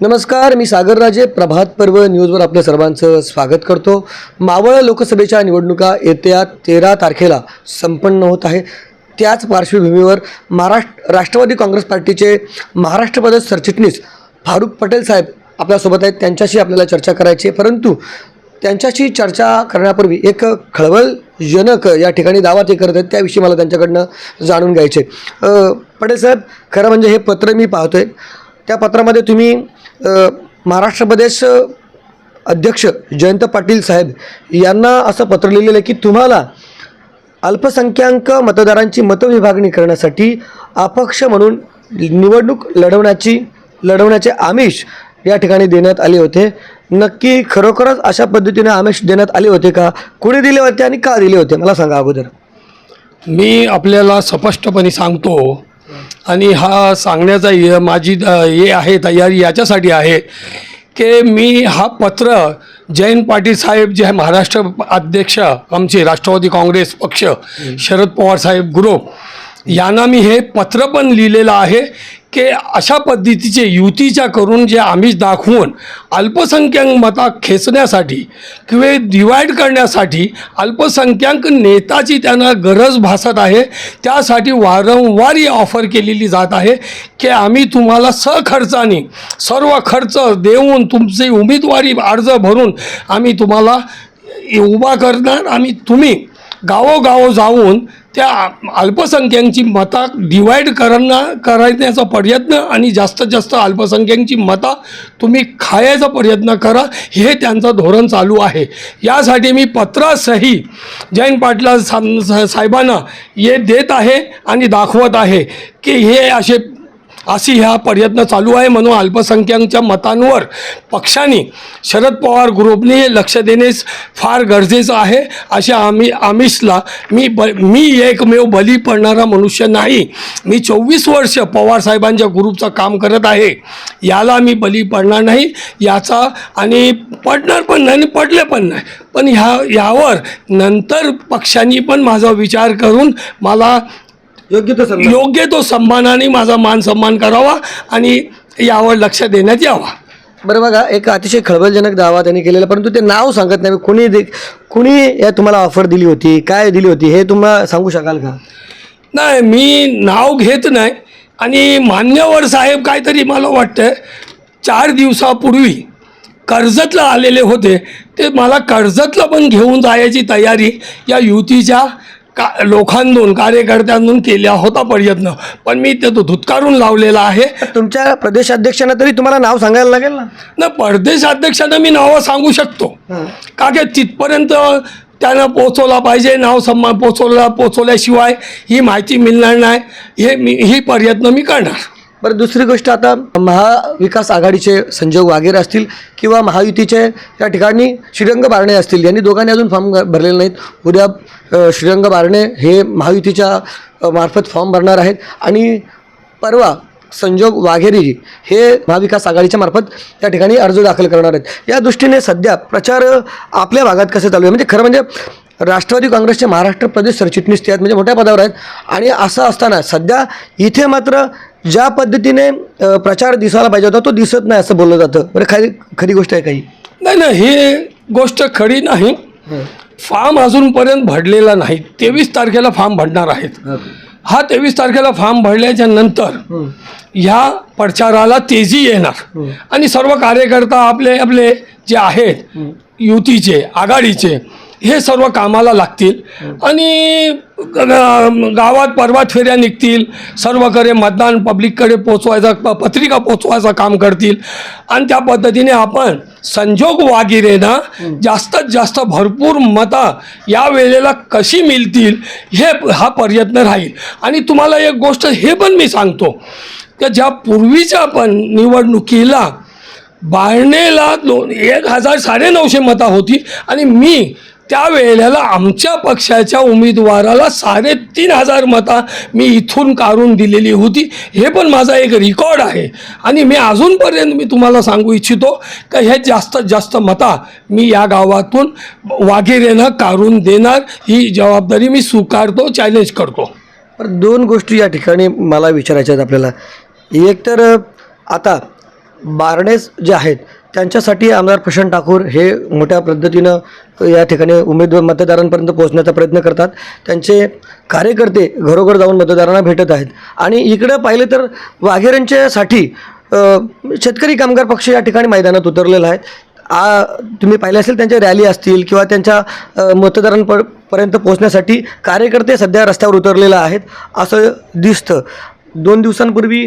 नमस्कार मी सागरराजे प्रभात पर्व न्यूजवर आपल्या सर्वांचं स्वागत करतो. मावळ लोकसभेच्या निवडणुका येत्या तेरा तारखेला संपन्न होत आहे. त्याच पार्श्वभूमीवर महाराष्ट्र राष्ट्रवादी काँग्रेस पार्टीचे महाराष्ट्र प्रदेश सरचिटणीस फारुख पटेल साहेब आपल्यासोबत आहेत. त्यांच्याशी आपल्याला चर्चा करायची आहे. परंतु त्यांच्याशी चर्चा करण्यापूर्वी एक खळबळजनक या ठिकाणी दावा ते करत आहेत. त्याविषयी मला त्यांच्याकडनं जाणून घ्यायचे पटेल साहेब खरं म्हणजे हे पत्र मी पाहतो आहे त्या पत्रामध्ये तुम्ही महाराष्ट्र प्रदेश अध्यक्ष जयंत पाटील साहेब यांना असं पत्र लिहिलेलं आहे की तुम्हाला अल्पसंख्याक मतदारांची मतविभागणी करण्यासाठी अपक्ष म्हणून निवडणूक लढवण्याची लढवण्याचे आमिष या ठिकाणी देण्यात आले होते. नक्की खरोखरच अशा पद्धतीने आमिष देण्यात आले होते का? कुणी दिले होते आणि का दिले होते? मला सांगा अगोदर. मी आपल्याला स्पष्टपणे सांगतो आणि हा सांगण्याचा माझी हे आहे तयारी याच्यासाठी आहे की मी हा पत्र जयंत पाटील साहेब जे आहे महाराष्ट्र अध्यक्ष आमचे राष्ट्रवादी काँग्रेस पक्ष शरद पवार साहेब ग्रुप यांना मी हे पत्र पण लिहिलेलं आहे की अशा पद्धतीचे युतीच्या करून जे आमिष दाखवून अल्पसंख्याक मता खेचण्यासाठी किंवा डिवाईड करण्यासाठी अल्पसंख्याक नेताची त्यांना गरज भासत आहे त्यासाठी वारंवार ही ऑफर केलेली जात आहे की आम्ही तुम्हाला सखर्चाने सर्व खर्च देऊन तुमचे उमेदवारी अर्ज भरून आम्ही तुम्हाला उभा करणार. आम्ही तुम्ही गावोगाव जाऊन त्या अल्पसंख्यांची मता डिवाईड करणं करण्याचा प्रयत्न आणि जास्तीत जास्त अल्पसंख्यांची मता तुम्ही खायचा प्रयत्न करा हे त्यांचं धोरण चालू आहे. यासाठी मी पत्रासही जयंत पाटला सा साहेबांना हे देत आहे आणि दाखवत आहे की हे असे अशी ह्या प्रयत्न चालू आहे म्हणून अल्पसंख्याकांच्या मतांवर पक्षाने शरद पवार ग्रुपने लक्ष देणे फार गरजेचं आहे. अशा आम्ही आमिषला मी ब मी एकमेव बली पडणारा मनुष्य नाही. मी चोवीस वर्ष पवार साहेबांच्या ग्रुपचं काम करत आहे. याला मी बली पडणार नाही. याचा आणि पडणार पण नाही आणि पडले पण नाही. पण ह्या यावर नंतर पक्षांनी पण माझा विचार करून मला योग्य तो संदर्भ. योग्य तो सन्मानाने माझा मान सन्मान करावा आणि यावर लक्ष देण्यात यावा. बरं बघा एक अतिशय खळबळजनक दावा त्यांनी केलेला परंतु ते नाव सांगत नाही. कुणी दे कुणी या तुम्हाला ऑफर दिली होती? काय दिली होती? हे तुम्हाला सांगू शकाल का? नाही मी नाव घेत नाही आणि मान्यवर साहेब काहीतरी मला वाटतं चार दिवसापूर्वी कर्जतला आलेले होते. ते मला कर्जतला पण घेऊन जायची तयारी या युतीच्या का लोकांतून कार्यकर्त्यांतून केला होता प्रयत्न. पण मी ते तो धुतकारून लावलेला आहे. तुमच्या प्रदेशाध्यक्षांना तरी तुम्हाला नाव सांगायला लागेल ना? ना परदेश अध्यक्षांना मी नावं सांगू शकतो. का की तिथपर्यंत त्यांना पोचवला पाहिजे नाव सन्मान पोचवला पोचवल्याशिवाय ही माहिती मिळणार नाही. हे मी ही प्रयत्न मी करणार. बरं दुसरी गोष्ट आता महाविकास आघाडीचे संजय वाघेर असतील किंवा महायुतीचे या ठिकाणी श्रीरंग बारणे असतील यांनी दोघांनी अजून फॉर्म भरलेले नाहीत. उद्या श्रीरंग बारणे हे महायुतीच्या मार्फत फॉर्म भरणार आहेत. आणि परवा संजोग वाघेरीजी हे महाविकास आघाडीच्या मार्फत त्या ठिकाणी अर्ज दाखल करणार आहेत. या दृष्टीने सध्या प्रचार आपल्या भागात कसे चालू आहे? म्हणजे खरं म्हणजे राष्ट्रवादी काँग्रेसचे महाराष्ट्र प्रदेश सरचिटणीस ते आहेत म्हणजे मोठ्या पदावर आहेत. आणि असं असताना सध्या इथे मात्र ज्या पद्धतीने अ, प्रचार दिसायला पाहिजे होता तो दिसत नाही असं बोललं जातं. बरं खरी खरी गोष्ट आहे काही? नाही नाही ही गोष्ट खरी नाही. फॉर्म अजूनपर्यंत भरलेला नाही. तेवीस तारखेला फॉर्म भरणार आहेत. हा. तेवीस तारखेला फॉर्म भरल्याच्या नंतर ह्या प्रचाराला तेजी येणार. आणि सर्व कार्यकर्ता आपले आपले जे आहेत युतीचे आघाडीचे हे सर्व कामाला लागतील. आणि गावात पर्वात फेऱ्या निघतील. सर्वकडे मतदान पब्लिककडे पोचवायचा प पत्रिका पोचवायचं काम करतील. आणि त्या पद्धतीने आपण संजोग वागिरेनं जास्तीत जास्त भरपूर मतं या वेळेला कशी मिळतील हे हा प्रयत्न राहील. आणि तुम्हाला एक गोष्ट हे पण मी सांगतो की ज्या पूर्वीच्या पण निवडणुकीला बाळणेला दोन एक हजार साडेनऊशे मतं होती. आणि मी त्यावेळेला आमच्या पक्षाच्या उमेदवाराला साडेतीन हजार मतं मी इथून काढून दिलेली होती. हे पण माझा एक रेकॉर्ड आहे. आणि मी अजूनपर्यंत मी तुम्हाला सांगू इच्छितो का हे जास्तीत जास्त मता मी या गावातून वाघेरेनं काढून देणार ही जबाबदारी मी स्वीकारतो चॅलेंज करतो. बरं दोन गोष्टी या ठिकाणी मला विचारायच्या आहेत आपल्याला. एक तर आता बारडेस जे आहेत त्यांच्यासाठी आमदार प्रशांत ठाकूर हे मोठ्या पद्धतीनं या ठिकाणी उमेदवार मतदारांपर्यंत पोहोचण्याचा प्रयत्न करतात. त्यांचे कार्यकर्ते घरोघर जाऊन मतदारांना भेटत आहेत. आणि इकडं पाहिलं तर वाघेऱ्यांच्यासाठी शेतकरी कामगार पक्ष या ठिकाणी मैदानात उतरलेला आहे. आ तुम्ही पाहिले असेल त्यांच्या रॅली असतील किंवा त्यांच्या मतदारांप पर्यंत पोहोचण्यासाठी कार्यकर्ते सध्या रस्त्यावर उतरलेले आहेत. असं दिसतं. दोन दिवसांपूर्वी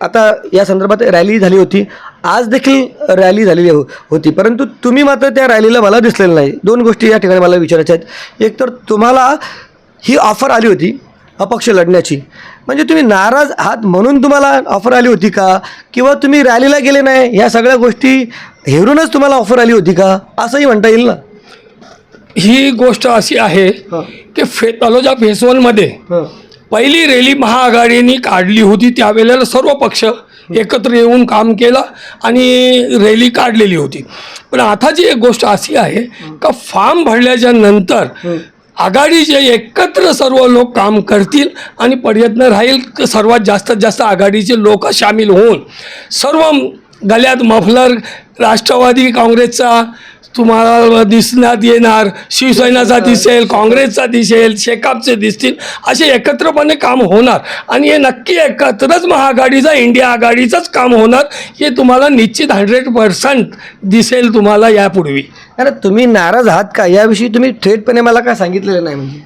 आता या संदर्भात रॅली झाली होती. आज देखील रॅली झालेली हो होती. परंतु तुम्ही मात्र त्या रॅलीला मला दिसलेलं नाही. दोन गोष्टी या ठिकाणी मला विचारायच्या आहेत. एक तर तुम्हाला ही ऑफर आली होती अपक्ष लढण्याची. म्हणजे तुम्ही नाराज आहात म्हणून तुम्हाला ऑफर आली होती का? किंवा तुम्ही रॅलीला गेले नाही ह्या सगळ्या गोष्टी हेरूनच तुम्हाला ऑफर आली होती का? असंही म्हणता येईल ना? ही गोष्ट अशी आहे की फे तलोजा फेस्टिवलमध्ये पहिली रॅली महाआघाडीने काढली होती त्यावेळेला सर्व पक्ष एकत्र येऊन काम केलं आणि रॅली काढलेली होती. पण आताची एक गोष्ट अशी आहे का फॉर्म भरल्याच्या नंतर आघाडीचे एकत्र सर्व लोक काम करतील आणि प्रयत्न राहील सर्वात जास्तीत जास्त आघाडीचे लोक सामील होऊन सर्व गल्यात मफलर राष्ट्रवादी काँग्रेसचा तुम्हाला दिसण्यात येणार. शिवसेनाचा दिसेल काँग्रेसचा दिसेल शेकापचे दिसतील असे एकत्रपणे काम होणार. आणि हे नक्की एकत्रच महाआघाडीचा इंडिया आघाडीचंच काम होणार हे तुम्हाला निश्चित हंड्रेड पर्सेंट दिसेल तुम्हाला यापूर्वी. अरे तुम्ही नाराज आहात का? याविषयी तुम्ही थेटपणे मला काय सांगितलेलं नाही म्हणजे.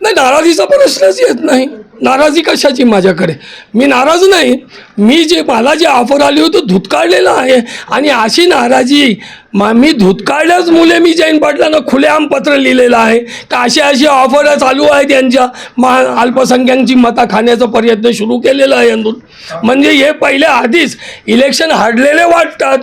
नाही नाराजीचा प्रश्नच येत नाही. नाराजी कशाची माझ्याकडे? मी नाराज नाही. मी जे मला जे ऑफर आली होती धुतकाळलेलं आहे. आणि अशी नाराजी मा मी धुतकाळल्याच मुले मी जैन पाटलांना खुलेआम पत्र लिहिलेलं आहे. का अशी अशी ऑफर चालू आहे त्यांच्या मा अल्पसंख्याकांची मता खाण्याचा प्रयत्न सुरू केलेला आहे यांतून म्हणजे हे पहिले आधीच इलेक्शन हाडलेले वाटतात.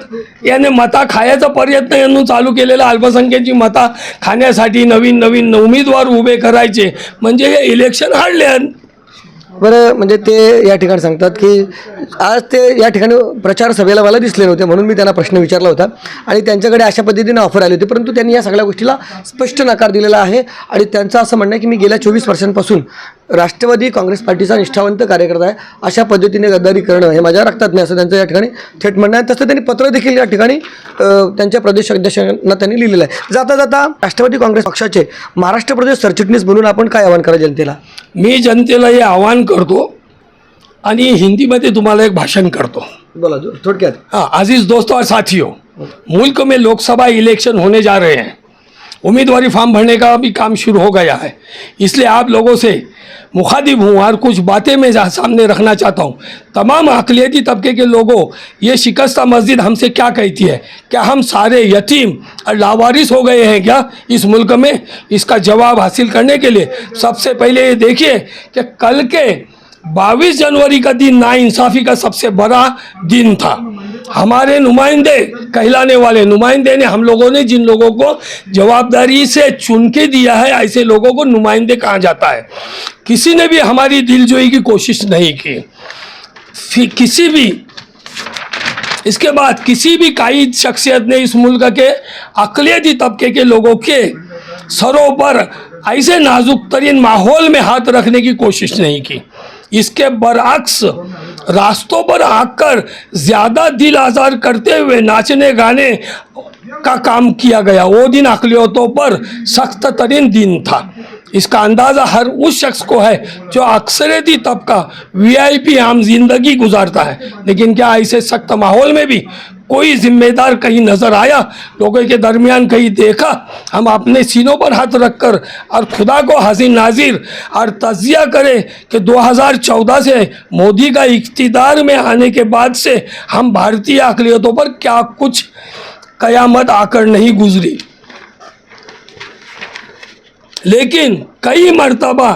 याने मता खायचा प्रयत्न यांनी चालू केलेला. अल्पसंख्याची मता खाण्यासाठी नवीन नवीन उमेदवार उभे करायचे. म्हणजे हे इलेक्शन हाडले बरं म्हणजे ते या ठिकाणी सांगतात की आज ते या ठिकाणी प्रचार सभेला मला दिसले नव्हते म्हणून मी त्यांना प्रश्न विचारला होता. आणि त्यांच्याकडे अशा पद्धतीने ऑफर आली होती परंतु त्यांनी या सगळ्या गोष्टीला स्पष्ट नकार दिलेला आहे. आणि त्यांचं असं म्हणणं आहे की मी गेल्या चोवीस वर्षांपासून राष्ट्रवादी काँग्रेस पार्टीचा निष्ठावंत कार्यकर्ता आहे. अशा पद्धतीने गद्दारी करणं हे माझ्या रक्तात नाही असं त्यांचं या ठिकाणी थेट म्हणणं आहे. तसं त्यांनी पत्र देखील या ठिकाणी त्यांच्या प्रदेश अध्यक्षांना त्यांनी लिहिलेलं आहे. जाता जाता राष्ट्रवादी काँग्रेस पक्षाचे महाराष्ट्र प्रदेश सरचिटणीस म्हणून आपण काय आवाहन करा जनतेला? मी जनतेला हे आवाहन करतो आणि हिंदीमध्ये तुम्हाला एक भाषण करतो. बोला जो- थोडक्यात. हाँ अजीज दोस्तों और साथियों मुल्क में लोकसभा इलेक्शन होने जा रहे हैं। उम्मीदवारी फॉर्म भरने का भी काम शुरू हो गया है। इसलिए आप लोगों से मुखातिब हूँ और कुछ बातें मैं सामने रखना चाहता हूँ। तमाम अकलियती तबके के लोगों, ये शिकस्ता मस्जिद हमसे क्या कहती है? क्या हम सारे यतीम और लावारिस हो गए हैं क्या इस मुल्क में? इसका जवाब हासिल करने के लिए सबसे पहले ये देखिए कि कल के 22 जनवरी का दिन नाइंसाफ़ी का सबसे बड़ा दिन था। हमारे नुमाइंदे, कहलाने वाले नुमाइंदे ने हम लोगों ने जिन लोगों को जवाबदारी से चुन के दिया है, ऐसे लोगों को नुमाइंदे कहा जाता है। किसी ने भी हमारी दिलजोई की कोशिश नहीं की। किसी भी, इसके बाद किसी भी कायद शख्सियत ने इस मुल्क के अकलियती तबके के लोगों के सरों पर ऐसे नाजुक तरीन माहौल में हाथ रखने की कोशिश नहीं की। इसके बरअक्स रास्तों पर आकर ज़्यादा दिल आज़ार करते हुए नाचने गाने का काम किया गया। वो दिन अकलियतों पर सख्त तरीन दिन था। इसका अंदाज़ा हर उस शख्स को है जो अक्सरती तबका वी आई पी आम ज़िंदगी गुजारता है। लेकिन क्या ऐसे सख्त माहौल में भी कोई जिम्मेदार कहीं नज़र आया, लोगों के दरमियान कहीं देखा, हम अपने सीनों पर हाथ रखकर और खुदा को हसीन नाजिर और तजिया करें कि 2014 से मोदी का इकतदार में आने के बाद से हम भारतीय अकलियतों पर क्या कुछ कयामत आकर नहीं गुजरी। लेकिन कई मर्तबा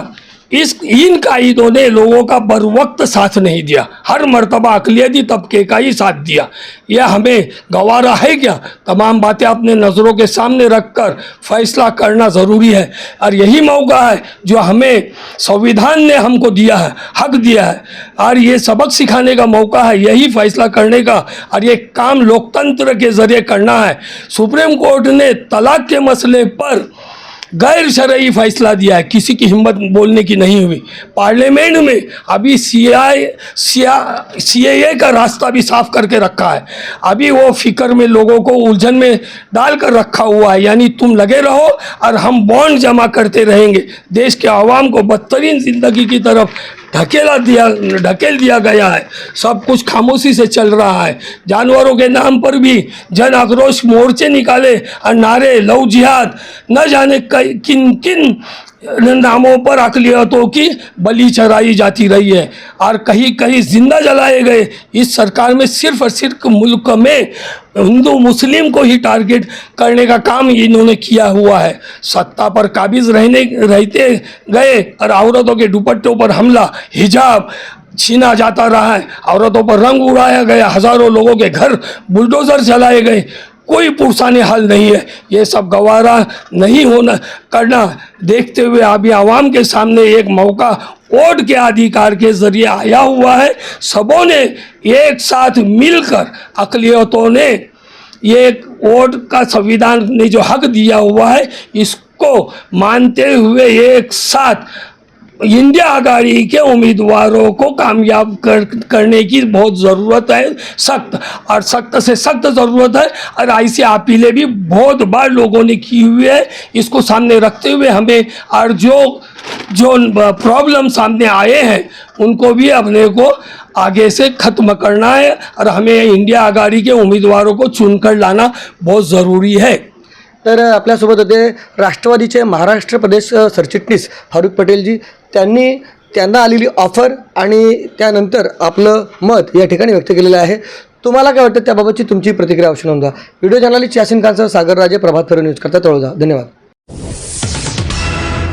इस इन कायदों ने लोगों का बर वक्त साथ नहीं दिया। हर मरतबा अकलियती तबके का ही साथ दिया। यह हमें गवारा है क्या? तमाम बातें अपने नज़रों के सामने रखकर फैसला करना ज़रूरी है। और यही मौका है जो हमें संविधान ने हमको दिया है, हक दिया है। और ये सबक सिखाने का मौका है, यही फैसला करने का और ये काम लोकतंत्र के ज़रिए करना है। सुप्रीम कोर्ट ने तलाक के मसले पर गैर शरयी फैसला दिया है। किसी की हिम्मत बोलने की नहीं हुई। पार्लियामेंट में अभी सी आई सी ए का रास्ता भी साफ़ करके रखा है। अभी वो फ़िक्र में लोगों को उलझन में डाल कर रखा हुआ है। यानी तुम लगे रहो और हम बॉन्ड जमा करते रहेंगे। देश के आवाम को बदतरीन ज़िंदगी की तरफ़ ढकेला दिया, ढकेल दिया गया है। सब कुछ खामोशी से चल रहा है। जानवरों के नाम पर भी जन आक्रोश मोर्चे निकाले और नारे लव जिहाद। न जाने किन किन नामों पर अकलियतों की बलि चढ़ाई जाती रही है और कहीं कहीं ज़िंदा जलाए गए। इस सरकार में सिर्फ़ और सिर्फ़ मुल्क में हिंदू, मुस्लिम को ही टारगेट करने का काम इन्होंने किया हुआ है। सत्ता पर काबिज रहने, रहते गए और औरतों के दुपट्टों पर हमला, हिजाब छीना जाता रहा है। औरतों पर रंग उड़ाया गया। हज़ारों लोगों के घर बुलडोजर चलाए गए। कोई पुरसाने हल नहीं है। ये सब गवारा नहीं होना करना। देखते हुए अभी आवाम के सामने एक मौका वोट के अधिकार के ज़रिए आया हुआ है। सबों ने एक साथ मिलकर अकलियतों ने ये वोट का संविधान ने जो हक दिया हुआ है, इसको मानते हुए एक साथ इंडिया आघाड़ी के उम्मीदवारों को कामयाब कर करने की बहुत ज़रूरत है सख्त और सख्त से सख्त ज़रूरत है और ऐसी अपीलें भी बहुत बार लोगों ने की हुई है इसको सामने रखते हुए हमें और जो जो प्रॉब्लम सामने आए हैं उनको भी अपने को आगे से ख़त्म करना है और हमें इंडिया आघाड़ी के उम्मीदवारों को चुनकर लाना बहुत ज़रूरी है। तर आपल्यासोबत होते राष्ट्रवादीचे महाराष्ट्र प्रदेश अ, सरचिटणीस फारुख पटेलजी त्यांनी त्यांना आलेली ऑफर आणि त्यानंतर आपलं मत या ठिकाणी व्यक्त केलेलं आहे. तुम्हाला काय वाटतं त्याबाबतची तुमची प्रतिक्रिया अवश्य नोंदवा. व्हिडिओ चॅनलची यासिन खानसह सागर राजे प्रभात फेरो न्यूज करता तळोजा. धन्यवाद.